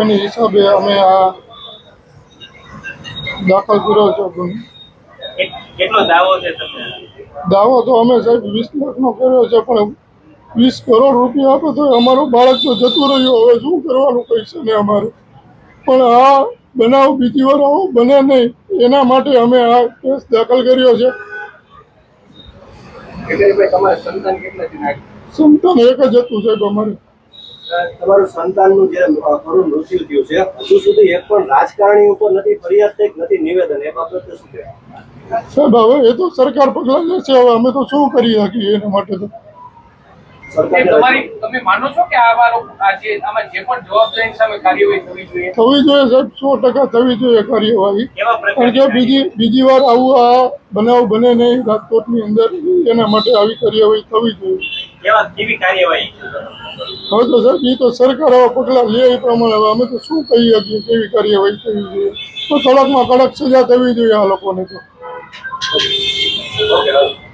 એની હિસાબે અમે આ દાખલ કર્યો છે ગુનો. કેટલો દાવો છે તમને? દાવો તો અમે સાહેબ વીસ લાખનો કર્યો છે પણ વીસ કરોડ રૂપિયા આપે તો અમારું બાળક તો જતું રહ્યું હવે શું કરવાનું પૈસા ને અમારે? પણ આ બનાવ બીજી વાર આવો બને નહીં. એના માટે અમે આ કેસ દાખલ કર્યો છે. ભાઈ તમારા સંતાન કેટલા છે? સંતાન એક જ હતું સાહેબ અમારે. તમારું સંતાનનું જે કરુણ મૃત્યુ થયું છે હજુ સુધી એક પણ રાજકારણી ઉપર નથી ફરિયાદ થઈ નથી નિવેદન એ બાબતે શું કહેવાય સાહેબ હવે એ તો સરકાર પગલાં લે હવે અમે તો શું કરી શકીએ એના માટે તો? એ સરકારે તમારી તમે માનો છો કે આવા જે આમાં જે પણ જવાબદારી સામે કાર્યવાહી થવી જોઈએ? થવી જોઈએ સાહેબ સો ટકા થવી જોઈએ કાર્યવાહી. કારણ કે બીજી બીજી વાર આવું આ બનાવ બને નહીં રાજકોટની અંદર એના માટે આવી કાર્યવાહી થવી જોઈએ. હવે તો સર એ તો સરકાર આવા પગલાં લે એ પ્રમાણે. હવે અમે તો શું કહીએ છીએ કેવી કાર્યવાહી થવી જોઈએ? તો કડકમાં કડક સજા થવી જોઈએ આ લોકોને તો. ઓકે